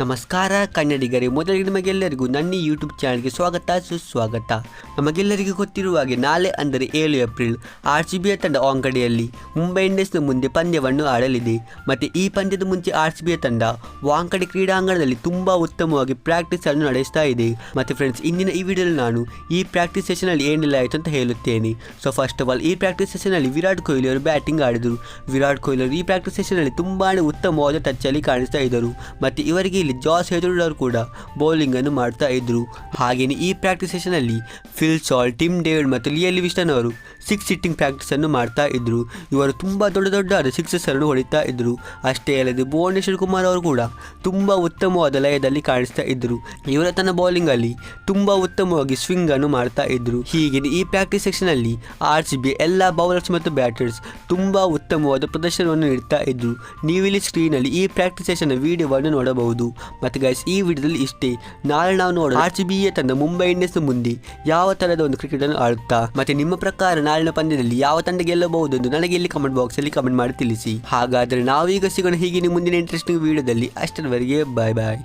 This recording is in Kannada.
ನಮಸ್ಕಾರ, ಕನ್ನಡಿಗರೇ. ಮೊದಲಿಗೆ ನಿಮಗೆಲ್ಲರಿಗೂ ನನ್ನ ಯೂಟ್ಯೂಬ್ ಚಾನಲ್ಗೆ ಸ್ವಾಗತ, ಸುಸ್ವಾಗತ. ನಮಗೆಲ್ಲರಿಗೂ ಗೊತ್ತಿರುವ ಹಾಗೆ ನಾಳೆ, ಅಂದರೆ ಏಳು ಏಪ್ರಿಲ್ ಆರ್ ಸಿ ಬಿಯ ತಂಡ ವಾಂಕಡೆಯಲ್ಲಿ ಮುಂಬೈ ಇಂಡಿಯನ್ಸ್ನ ಮುಂದೆ ಪಂದ್ಯವನ್ನು ಆಡಲಿದೆ. ಮತ್ತು ಈ ಪಂದ್ಯದ ಮುಂಚೆ ಆರ್ ಸಿ ಬಿಯ ತಂಡ ವಾಂಕಡೆ ಕ್ರೀಡಾಂಗಣದಲ್ಲಿ ತುಂಬ ಉತ್ತಮವಾಗಿ ಪ್ರಾಕ್ಟೀಸ್ ಅನ್ನು ನಡೆಸ್ತಾ ಇದೆ. ಮತ್ತು ಫ್ರೆಂಡ್ಸ್ ಇಂದಿನ ಈ ವಿಡಿಯೋದಲ್ಲಿ ನಾನು ಈ ಪ್ರಾಕ್ಟೀಸ್ ಸೆಷನಲ್ಲಿ ಏನಿಲ್ಲ ಆಯಿತು ಅಂತ ಹೇಳುತ್ತೇನೆ. ಸೊ ಫಸ್ಟ್ ಆಫ್ ಆಲ್ ಈ ಪ್ರಾಕ್ಟೀಸ್ ಸೆಷನಲ್ಲಿ ವಿರಾಟ್ ಕೊಹ್ಲಿ ಅವರು ಬ್ಯಾಟಿಂಗ್ ಆಡಿದರು. ವಿರಾಟ್ ಕೊಹ್ಲಿ ಅವರು ಈ ಪ್ರಾಕ್ಟೀಸ್ ಸೆಷನಲ್ಲಿ ತುಂಬಾ ಉತ್ತಮವಾದ ಟಚ್ಚಲ್ಲಿ ಕಾಣಿಸ್ತಾ ಇದ್ದರು. ಮತ್ತು ಇವರಿಗೆ ಇಲ್ಲಿ ಜಾಸ್ ಹೆದರುಡವರು ಕೂಡ ಬೌಲಿಂಗ್ ಅನ್ನು ಮಾಡ್ತಾ ಇದ್ದರು ಹಾಗೆಯೇ ಈ ಪ್ರಾಕ್ಟೀಸ್ ಸೆಷನಲ್ಲಿ ಫಿಲ್ ಸಾಲ್ ಟಿಮ್ ಡೇವಿಡ್ ಮತ್ತು ಲಿಯಲಿ ವಿಸ್ಟನ್ ಅವರು ಸಿಕ್ಸ್ ಸಿಟ್ಟಿಂಗ್ ಪ್ರಾಕ್ಟೀಸ್ ಅನ್ನು ಮಾಡ್ತಾ ಇದ್ದರು ಇವರು ತುಂಬ ದೊಡ್ಡ ದೊಡ್ಡ ಸಿಕ್ಸಸ್ ಅನ್ನು ಹೊಡಿತಾ ಇದ್ದರು ಅಷ್ಟೇ ಅಲ್ಲದೆ ಭುವನೇಶ್ವರ್ ಕುಮಾರ್ ಅವರು ಕೂಡ ತುಂಬ ಉತ್ತಮವಾದ ಲಯದಲ್ಲಿ ಕಾಣಿಸ್ತಾ ಇದ್ದರು ಇವರ ತನ್ನ ಬೌಲಿಂಗ್ ಅಲ್ಲಿ ತುಂಬ ಉತ್ತಮವಾಗಿ ಸ್ವಿಂಗ್ ಅನ್ನು ಮಾಡ್ತಾ ಇದ್ದರು ಹೀಗೆ ಈ ಪ್ರಾಕ್ಟೀಸ್ ಸೆಕ್ಷನ್ ಅಲ್ಲಿ ಆರ್ ಸಿ ಬಿ ಎಲ್ಲ ಬೌಲರ್ಸ್ ಮತ್ತು ಬ್ಯಾಟರ್ಸ್ ತುಂಬ ಉತ್ತಮವಾದ ಪ್ರದರ್ಶನವನ್ನು ನೀಡ್ತಾ ಇದ್ದರು ನೀವಿಲ್ಲಿ ಸ್ಕ್ರೀನಲ್ಲಿ ಈ ಪ್ರಾಕ್ಟೀಸ್ ಸೆಷನ್ ವಿಡಿಯೋವನ್ನು ನೋಡಬಹುದು. ಮತ್ತು ಗೈಸ್ ಈ ವಿಡಿಯೋದಲ್ಲಿ ಇಷ್ಟೇ. ನಾಳೆ ನಾವು ನೋಡೋಣ ಆರ್ ಸಿ ತಂಡ ಮುಂಬೈ ಇಂಡಿಯನ್ಸ್ ಮುಂದೆ. ಯಾವ ತರಹದ ಒಂದು ಕ್ರಿಕೆಟ್ ಅನ್ನು ಆಡುತ್ತಾ? ಮತ್ತೆ ನಿಮ್ಮ ಪ್ರಕಾರ ನಾಳಿನ ಪಂದ್ಯದಲ್ಲಿ ಯಾವ ತಂಡ ಗೆಲ್ಲಬಹುದು ಎಂದು ನನಗೆ ಇಲ್ಲಿ ಕಮೆಂಟ್ ಬಾಕ್ಸ್ ಅಲ್ಲಿ ಕಮೆಂಟ್ ಮಾಡಿ ತಿಳಿಸಿ. ಹಾಗಾದ್ರೆ ನಾವೀಗ ಸಿಗೋಣ ಹೀಗೆ ಮುಂದಿನ ಇಂಟ್ರೆಸ್ಟಿಂಗ್ ವಿಡಿಯೋದಲ್ಲಿ. ಅಷ್ಟರವರೆಗೆ ಬಾಯ್ ಬಾಯ್